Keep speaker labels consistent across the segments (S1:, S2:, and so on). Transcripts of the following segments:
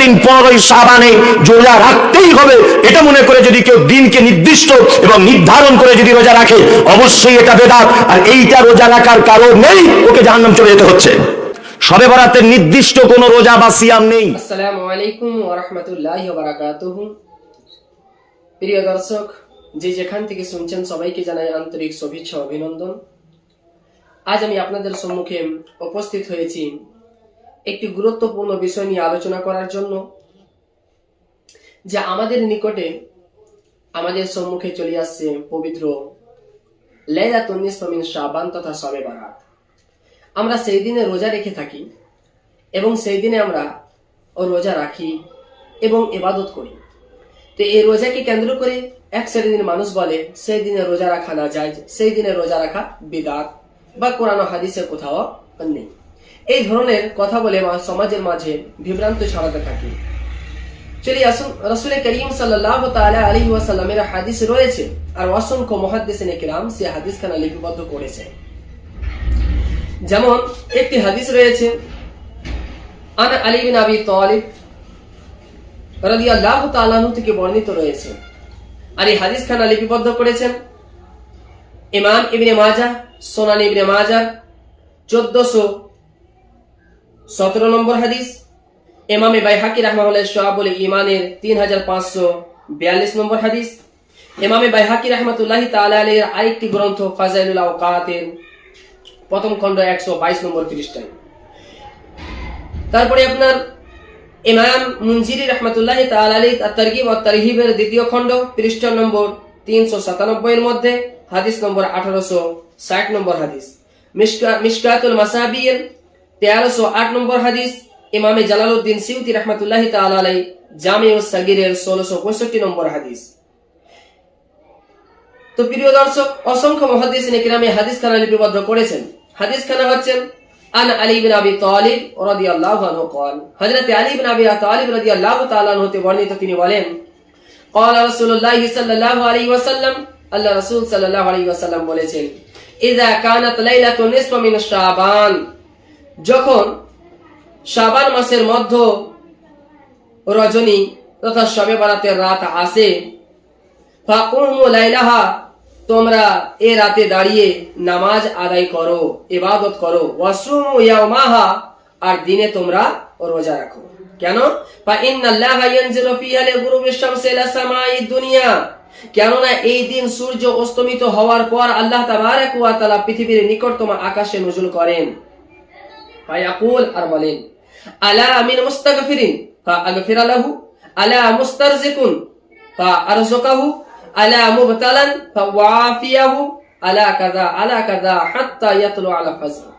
S1: দিন পনেরোই সাবানে রোজা রাখতেই হবে। এটা মনে করে যদি কেউ দিনকে নির্দিষ্ট এবং নির্ধারণ করে যদি রোজা রাখে, অবশ্যই এটা বেদাত। আর এইটা রোজা রাখার কারণ নেই ওকে জাহান্নাম চলে যেতে হচ্ছে। সবে বরাতের নির্দিষ্ট কোনো রোজা বা সিয়াম নেই।
S2: প্রিয় দর্শক, যে যেখান থেকে শুনছেন সবাইকে জানাই আন্তরিক শুভেচ্ছা অভিনন্দন। আজ আমি আপনাদের সম্মুখে উপস্থিত হয়েছি একটি গুরুত্বপূর্ণ বিষয় নিয়ে আলোচনা করার জন্য যে আমাদের নিকটে আমাদের সম্মুখে চলে আসছে পবিত্র লেলাতুন নিসফা মিন শাবান তথা সবে বারাত। আমরা সেই দিনে রোজা রেখে থাকি এবং সেই দিনে আমরা ও রোজা রাখি এবং এবাদত করি। তো এই রোজাকে কেন্দ্র করে এক শ্রেণির মানুষ বলে, সেই দিনে রোজা রাখা না যায় সেই দিনে রোজা রাখা বিদাত বা কোরআন হাদিসে কোথাও নেই। এই ধরনের কথা বলে সমাজের মাঝে বিভ্রান্ত ছড়াতে থাকে। চলি আসুন রসুল করিম সাল্লাহ তাআলা আলাইহি ওয়াসাল্লামের হাদিস রয়েছে, আর অসংখ্য মুহাদ্দিসিনে কিরাম সে হাদিস খানা লিপিবদ্ধ করেছে। যেমন একটি হাদিস রয়েছে, আন আলী বিন আবি তালিব রাদিয়াল্লাহু তাআলা আনহু থেকে বর্ণিত রয়েছে। আর এই হাদিস খানা লিপিবদ্ধ করেছেন ইমাম ইবনে মাজা সোনান ইবনে মাজা চোদ্দশো সতেরো নম্বর হাদিস, ইমামে বাইহাকি রহমাহুল্লাহ সোহাবুল ইমানের তিন হাজার পাঁচশো বিয়াল্লিশ নম্বর হাদিস, ইমামে বাইহাকি রহমতুল্লাহ আলাইহির আরেকটি গ্রন্থ ফাজাইলুল আওকাতের প্রথম খণ্ড একশো বাইশ নম্বর পৃষ্ঠায়। তারপরে আপনার ইমাম মুনজিরি রহমতুল্লাহ তালী তারগিব ও তারহিবের দ্বিতীয় খণ্ড পৃষ্ঠা নম্বর তিনশো সাতানব্বই এর মধ্যে, হাদিস নম্বর আঠারোশো ষাট নম্বর হাদিস। মিশকাতুল মাসাবিয়ের তেরোশো আট নম্বর হাদিস ইমামে জালালউদ্দিন সিউতি রহমতুল্লাহ তালাই জামে ও সাগিরের ষোলোশো পঁয়ষট্টি নম্বর হাদিস তো প্রিয় দর্শক অসংখ্য মহাদিস কিরামে হাদিস খানা লিপিবদ্ধ করেছেন হাদিস খানা হচ্ছেন আন আলী বিন আবি তালিব রাদিয়াল্লাহু আনহু قال হযরত আলী বিন আবি তালিব রাদিয়াল্লাহু তাআলা আনহু হতে বর্ণিত তিনি বলেন قال رسول الله صلى الله عليه وسلم আল্লাহ রাসূল সাল্লাল্লাহু আলাইহি ওয়াসাল্লাম বলেছেন ইযা কানাত লাইলাতুন নিসফ মিন শাবান যখন শাবান মাসের মধ্য রজনী তথা শবে বরাতের রাত আসে লাইলাহা, তোমরা এ রাতে দাঁড়িয়ে নামাজ আদায় করো, ইবাদত করো, ওয়াসুমু ইয়াউমাহা আর দিনে তোমরা রোজা রাখো। কেন? ফা ইন্নাল্লাহা ইয়ানজিলু ফিহা লিগুরুবি শামসি সামাই দুনিয়া। কেননা এই দিন সূর্য অস্তমিত হওয়ার পর আল্লাহ তাবারক ওয়া তাআলা পৃথিবীর নিকটতম আকাশে নজুল করেন। ফায়াকুল আর বলেন আলা মিন মুস্তাগফিরিন ফা আগফিরা লাহু আলা মুস্তারজিকুন ফা আরযুকাহু আলা মুবতালান ফা ওয়াফিয়াহু আলা কাযা আলা কাযা হাত্তা ইয়াতলু আলা ফজর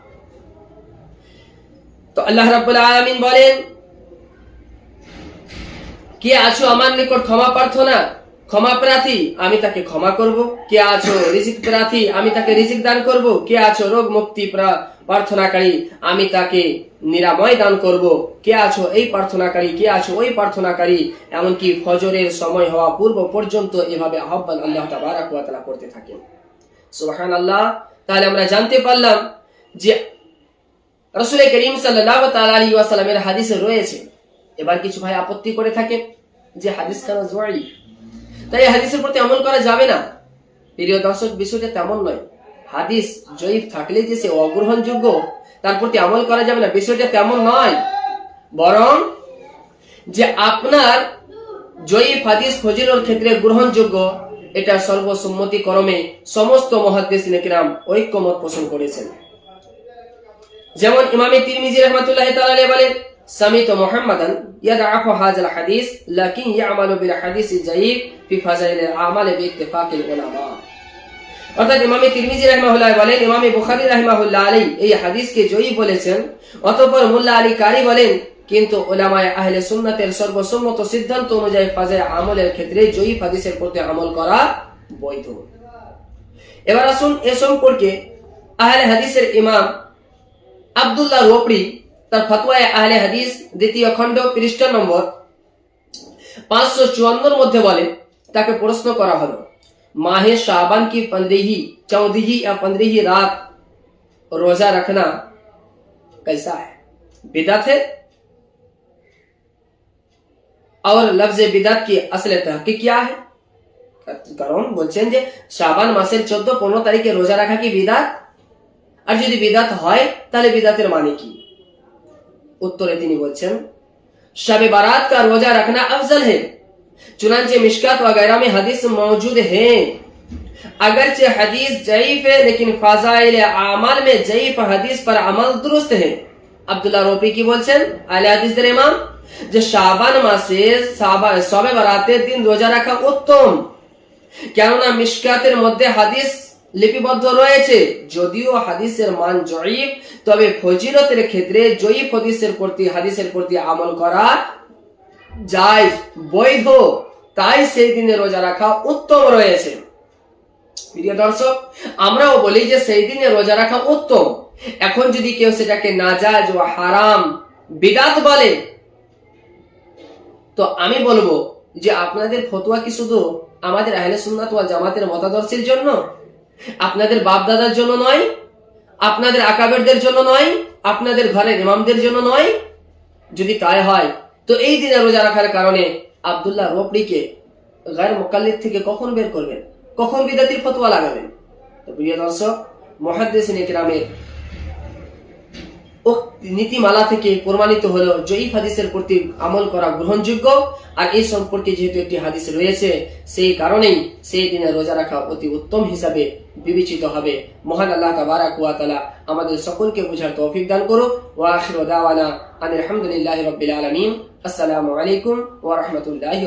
S2: তো আল্লাহ রাব্বুল আলামিন বলেন, কে আছো আমার নিকট ক্ষমা প্রার্থনা? ক্ষমা প্রার্থী, আমি তাকে ক্ষমা করব। কে আছো রিজিক প্রার্থী, আমি তাকে রিজিক দান করব। কে আছো রোগ মুক্তি প্রা- প্রার্থনাকারী, আমি তাকে নিরাময় দান করব। কে আছো এই প্রার্থনাকারী, কে আছো ওই প্রার্থনাকারী, এমনকি ফজরের সময় হওয়া পূর্ব পর্যন্ত এভাবে আহ্বান আল্লাহ তাবারাক ওয়া তাআলা করতে থাকেন। সুবহানাল্লাহ, তাহলে আমরা জানতে পারলাম যে রসুল করিম সাল্লাহ তালী ওয়াসালামের হাদিসে রয়েছে। এবার কিছু ভাই আপত্তি করে থাকে যে হাদিস কেন জোয়ারি তাই হাদিসের প্রতি আমল করা যাবে না। প্রিয় দর্শক, বিষয়টা তেমন নয়। হাদিস জয়ীফ থাকলে যে সে অগ্রহণযোগ্য, তার প্রতি আমল করা যাবে না। বিষয়টা তেমন নয়। বরং যে আপনার জয়ীফ হাদিস ফজিলর ক্ষেত্রে গ্রহণযোগ্য, এটা সর্বসম্মতি ক্রমে সমস্ত মহাদ্দেশ কিরাম ঐক্যমত পোষণ করেছেন। যেমন ইমামে তিরমিজি রহমাতুল্লাহ তাআলা বলেন মুহাম্মাদান ইয়াদআফু হাযাল হাদিস লাকিন ইয়ামালু বিল হাদিস জায়ীদ ফি ফাজাইল আমাল বিইত্তিফাকিল উলামা অর্থাৎ ইমামে তিরমিজি রাহিমাহুল্লাহ বলেন, ইমামে বুখারী রাহিমাহুল্লাহ আলাইহি এই হাদিসকে জয়ী বলেছেন, অতঃপর মুল্লা আলী কারি বলেন, কিন্তু ওলামায়ে আহলে সুন্নাতের সর্বসম্মত সিদ্ধান্ত অনুযায়ী ফাজাইল আমলের ক্ষেত্রে জয়ী হাদিসের প্রতি আমল করা বৈধ। এবার আসুন এ সম্পর্কে আহলে হাদিসের ইমাম আব্দুল্লাহ রোপড়ি তার ফতোয়ায় আহলে হাদিস দ্বিতীয় খণ্ড পৃষ্ঠা নম্বর পাঁচশো চুয়ান্নর মধ্যে বলে তাকে প্রশ্ন করা হলো माह शाबान की पंद्रही चौदही या पंद्रही रात रोजा रखना कैसा है बिदत है और लफ्ज बिदात की असल तहकीक क्या है কারণ বলছেন যে শাবান মাসের চোদ্দ পনেরো তারিখে রোজা রাখা কি বিদাত আর যদি বিদাত হয় তাহলে বিদাতের মানে কি उत्तरे তিনি বলছেন शब बारात का रोजा रखना अफजल है चुनाचे मिशकात वगैरह में हदीस मौजूद है अगरचे हदीस जयीफ है लेकिन फजाइल अमाल में जयीफ हदीस पर अमल दुरुस्त है আব্দুল্লাহ রফি কি বলছেন আলে হাদিসদের ইমাম যে শাবান মাসে সাবা- সবে বারাতের দিন রোজা রাখা উত্তম কেননা মিশকাতের মধ্যে হাদিস লিপিবদ্ধ রয়েছে। যদিও হাদিসের মান জয়ীফ, তবে ফজিলতের ক্ষেত্রে জয়ীফ হাদিসের প্রতি হাদিসের প্রতি আমল করা যায় বৈধ। তাই সেই দিনে রোজা রাখা উত্তম রয়েছে। প্রিয় দর্শক, আমরাও বলি যে সেই দিনে রোজা রাখা উত্তম। এখন যদি কেউ সেটাকে নাজাজ ও হারাম, বিদাত বলে, তো আমি বলব যে আপনাদের ফতোয়া কি শুধু আমাদের আহলে সুন্নাত জামাতের মতাদর্শের জন্য? আপনাদের বাপ দাদার জন্য নয়, আপনাদের আকাবেরদের জন্য নয়, আপনাদের ঘরের ইমামদের জন্য নয়। যদি তাই হয়, তো এই দিনে রোজা রাখার কারণে আবদুল্লাহ রোপড়িকে গায়ের মোকাল্লিদ থেকে কখন বের করবেন? কখন বিদাতির ফতোয়া লাগাবেন? প্রিয় দর্শক মহাদ্দেশ ইকরামের ও নীতিমালা থেকে প্রমাণিত হলো জয়ীফ হাদিসের প্রতি আমল করা গ্রহণযোগ্য, আর এই সম্পর্কে যেহেতু একটি হাদিস রয়েছে, সেই কারণেই সেই দিনে রোজা রাখা অতি উত্তম হিসাবে বিবেচিত হবে। মহান আল্লাহ তাবারাক ওয়া তাআলা আমাদের সকলকে বোঝার তৌফিক দান করুক। ওয়া আলহামদুলিল্লাহি রাব্বিল আলামিন। আসসালামু আলাইকুম ওয়া রাহমাতুল্লাহি